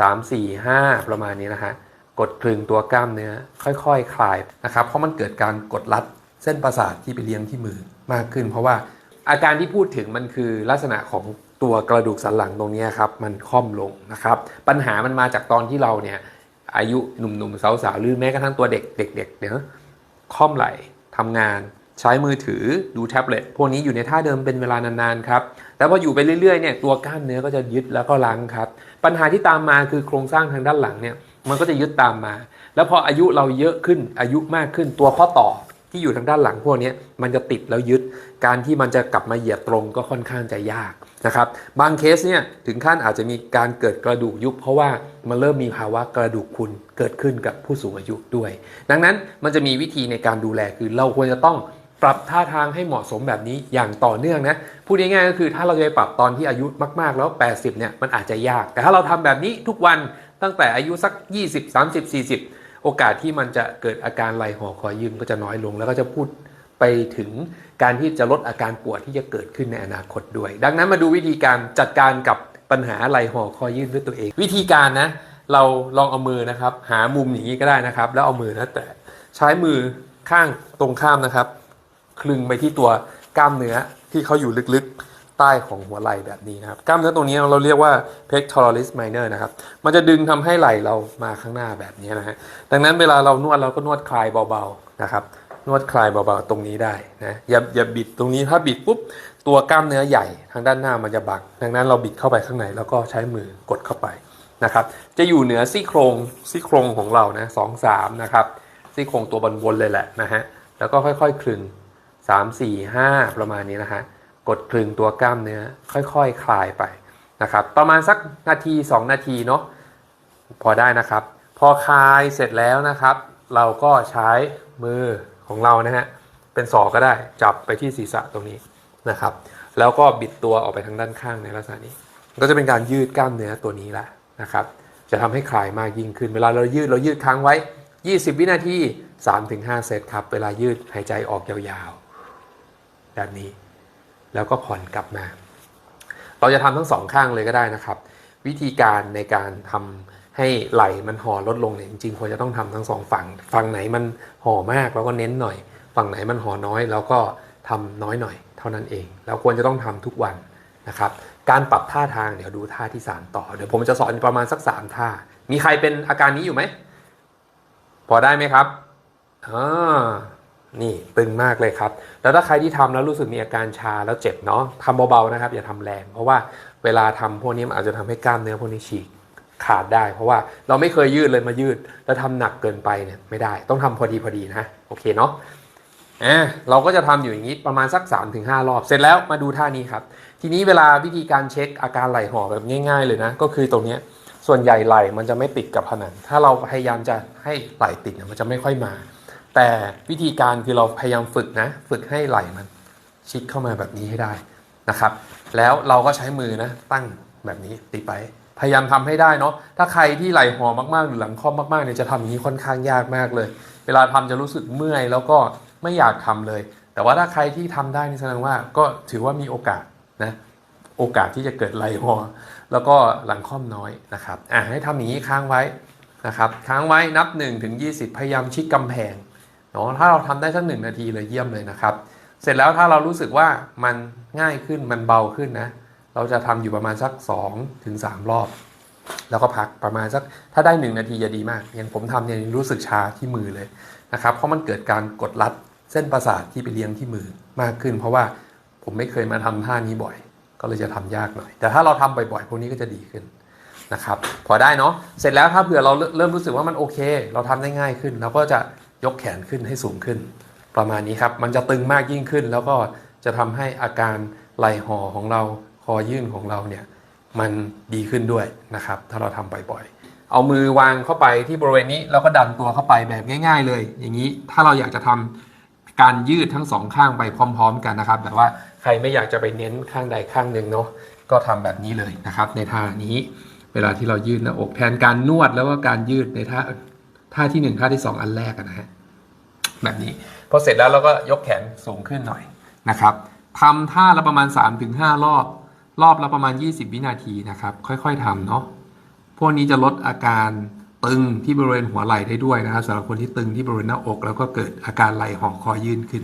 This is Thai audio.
3 4 5 ประมาณนี้นะฮะกดคลึงตัวกล้ามเนื้อ ค่อยๆคคลายนะครับ เพราะมันเกิดการกดรัดเส้นประสาทที่ไปเลี้ยงที่มือมากขึ้น เพราะว่าอาการที่พูดถึงมันคือลักษณะของตัวกระดูกสันหลังตรงนี้ครับมันค่อมลงนะครับ ปัญหามันมาจากตอนที่เราเนี่ยอายุหนุ่มๆสาวๆหรือแม้กระทั่งตัวเด็กเด็กๆเนี่ยค่อมไหลทำงาน ใช้มือถือดูแท็บเล็ตพวกนี้อยู่ในท่าเดิมเป็นเวลานานๆครับแต่พออยู่ไปเรื่อยๆเนี่ยตัวกล้ามเนื้อก็จะยึดแล้วก็ลังครับ ปัญหาที่ตามมาคือโครงสร้างทางด้านหลังเนี่ยมันก็จะยึดตามมา แล้วพออายุเราเยอะขึ้นอายุมากขึ้นตัวข้อต่อที่อยู่ทางด้านหลังพวกนี้มันจะติดแล้วยึด การที่มันจะกลับมาเหยียดตรงก็ค่อนข้างจะยากนะครับบางเคสเนี่ยถึงขั้นอาจจะมีการเกิดกระดูกยุบเพราะว่ามันเริ่มมีภาวะกระดูกพรุนเกิดขึ้นกับผู้สูงอายุด้วย ดังนั้นมันจะมีวิธีในการดูแลคือเราควรจะต้อง ปรับท่าทางให้เหมาะสมแบบนี้อย่างต่อเนื่องนะพูดง่ายๆก็คือถ้าเราจะไปปรับตอนที่อายุมากๆแล้ว 80เนี่ยมันอาจจะยาก แต่ถ้าเราทำแบบนี้ทุกวันตั้งแต่อายุสัก 20 30 40 โอกาสที่มันจะเกิดอาการไหลหอคอยยืมก็จะน้อยลง แล้วก็จะพูดไปถึงการที่จะลดอาการปวดที่จะเกิดขึ้นในอนาคตด้วย ดังนั้นมาดูวิธีการจัดการกับปัญหาไหลหอคอยยืดด้วยตัวเอง วิธีการนะเราลองเอามือนะครับ หามุมอย่างนี้ก็ได้นะครับ แล้วเอามือนะแต่ใช้มือข้างตรงข้ามนะครับ คลึงไปที่ตัวกล้ามเนื้อที่เขาอยู่ลึกๆใต้ของหัวไหล่แบบนี้นะครับ กล้ามเนื้อตรงนี้เราเรียกว่า pectoralis minor นะครับ มันจะดึงทำให้ไหล่เรามาข้างหน้าแบบนี้นะฮะ ดังนั้นเวลาเรานวดเราก็นวดคลายเบาๆนะครับ นวดคลายเบาๆตรงนี้ได้นะ อย่าอย่าบิดตรงนี้ถ้าบิดปุ๊บตัวกล้ามเนื้อใหญ่ทางด้านหน้ามันจะบักดังนั้นเราบิดเข้าไปข้างในแล้วก็ใช้มือกดเข้าไปนะครับ จะอยู่เหนือซี่โครงซี่โครงของเรานะสองสามนะครับซี่โครงตัวบนๆเลยแหละนะฮะ แล้วก็ค่อยๆคลึง 3 4 5 ประมาณนี้นะฮะกดคลึงตัวกล้ามเนื้อ ค่อยๆคคลายไปนะครับประมาณสักนาที 2 นาทีเนาะพอได้นะครับ พอคลายเสร็จแล้วนะครับ เราก็ใช้มือของเรานะฮะเป็นศอกก็ได้จับไปที่ศีรษะตรงนี้นะครับ แล้วก็บิดตัวออกไปทางด้านข้างในลักษณะนี้ ก็จะเป็นการยืดกล้ามเนื้อตัวนี้แหละนะครับ จะทำให้คลายมากยิ่งขึ้น เวลาเรายืดเรายืดค้างไว้ 20 วินาที 3-5 เซตครับ เวลายืดหายใจออกยาว แบบนี้ แล้วก็ผ่อนกลับมา เราจะทำทั้งสองข้างเลยก็ได้นะครับ วิธีการในการทำให้ไหลมันห่อลดลงเนี่ยจริงๆควรจะต้องทำทั้งสองฝั่ง ฝั่งไหนมันห่อมากเราก็เน้นหน่อย ฝั่งไหนมันห่อน้อยเราก็ทำน้อยหน่อย เท่านั้นเองแล้วควรจะต้องทำทุกวันนะครับ การปรับท่าทางเดี๋ยวดูท่าที่ 3 ต่อ เดี๋ยวผมจะสอนประมาณสัก 3 ท่า มีใครเป็นอาการนี้อยู่ไหม พอได้ไหมครับอ่า นี่ตึงมากเลยครับ แล้วถ้าใครที่ทำแล้วรู้สึกมีอาการชาแล้วเจ็บเนาะทำเบาๆนะครับ อย่าทำแรง เพราะว่าเวลาทำพวกนี้มันอาจจะทำให้กล้ามเนื้อพวกนี้ฉีกขาดได้ เพราะว่าเราไม่เคยยืดเลยมายืด แล้วทำหนักเกินไปเนี่ยไม่ได้ ต้องทำพอดีพอดีนะโอเคเนาะอ่าเราก็จะทำอยู่อย่างนี้ประมาณสัก 3-5 รอบ เสร็จแล้วมาดูท่านี้ครับ ทีนี้เวลาวิธีการเช็คอาการไหล่ห่อแบบง่าย ๆ เลยนะ ก็คือตรงนี้ส่วนใหญ่ไหล่มันจะไม่ติดกับผนังถ้าเราพยายามจะให้ไหล่ติดเนี่ยมันจะไม่ค่อยมา แต่วิธีการคือเราพยายามฝึกนะ ฝึกให้ไหลมัน ชิดเข้ามาแบบนี้ให้ได้นะครับ แล้วเราก็ใช้มือนะ ตั้งแบบนี้ติดไป พยายามทำให้ได้เนาะถ้าใครที่ไหลห่อมากๆ หรือหลังคอมมากๆเนี่ยจะทำอย่างนี้ค่อนข้างยากมากเลย เวลาทำจะรู้สึกเมื่อยแล้วก็ไม่อยากทำเลย แต่ว่าถ้าใครที่ทำได้นี่แสดงว่าก็ถือว่ามีโอกาสนะโอกาสที่จะเกิดไหลหอแล้วก็หลังค่อมน้อยนะครับอะให้ทำอย่างนี้ค้างไว้นะครับค้างไว้นับ1ถึง20 พยายามชิดกำแพง เนาะถ้าเราทำได้สักหนึ่งนาทีเลยเยี่ยมเลยนะครับ เสร็จแล้วถ้าเรารู้สึกว่ามันง่ายขึ้นมันเบาขึ้นนะ เราจะทำอยู่ประมาณสัก2ถึง3รอบ แล้วก็พักประมาณสักถ้าได้ 1 นาทีจะดีมากอย่างผมทำเนี่ยรู้สึกชาที่มือเลยนะครับ เพราะมันเกิดการกดรัดเส้นประสาทที่ไปเลี้ยงที่มือมากขึ้น เพราะว่าผมไม่เคยมาทำท่านี้บ่อย ก็เลยจะทำยากหน่อย แต่ถ้าเราทำบ่อยๆพวกนี้ก็จะดีขึ้นนะครับพอได้เนาะเสร็จแล้วถ้าเผื่อเราเริ่มรู้สึกว่ามันโอเค เราทำได้ง่ายขึ้นเราก็จะ ยกแขนขึ้นให้สูงขึ้น ประมาณนี้ครับ มันจะตึงมากยิ่งขึ้น แล้วก็จะทำให้อาการไหลห่อของเราคอยื่นของเราเนี่ยมันดีขึ้นด้วยนะครับ ถ้าเราทำบ่อยๆ เอามือวางเข้าไปที่บริเวณนี้แล้วก็ดันตัวเข้าไปแบบง่าย ๆ เลย อย่างนี้ถ้าเราอยากจะทำการยืดทั้งสองข้างไปพร้อม ๆ กันนะครับ แต่ว่าใครไม่อยากจะไปเน้นข้างใดข้างหนึ่งเนาะก็ทำแบบนี้เลยนะครับ ในท่านี้เวลาที่เรายืดหน้าอกแทนการนวดแล้วก็การยืดในท่า ท่าที่หนึ่งท่าที่สองอันแรกอะนะฮะแบบนี้พอเสร็จแล้วเราก็ยกแขนสูงขึ้นหน่อยนะครับทำท่าละประมาณ 3-5 รอบ รอบละประมาณ 20 วินาทีนะครับ ค่อยๆทำเนาะพวกนี้จะลดอาการตึงที่บริเวณหัวไหล่ได้ด้วยนะครับสำหรับคนที่ตึงที่บริเวณหน้าอก แล้วก็เกิดอาการไหล่ห่อคอยื่นขึ้น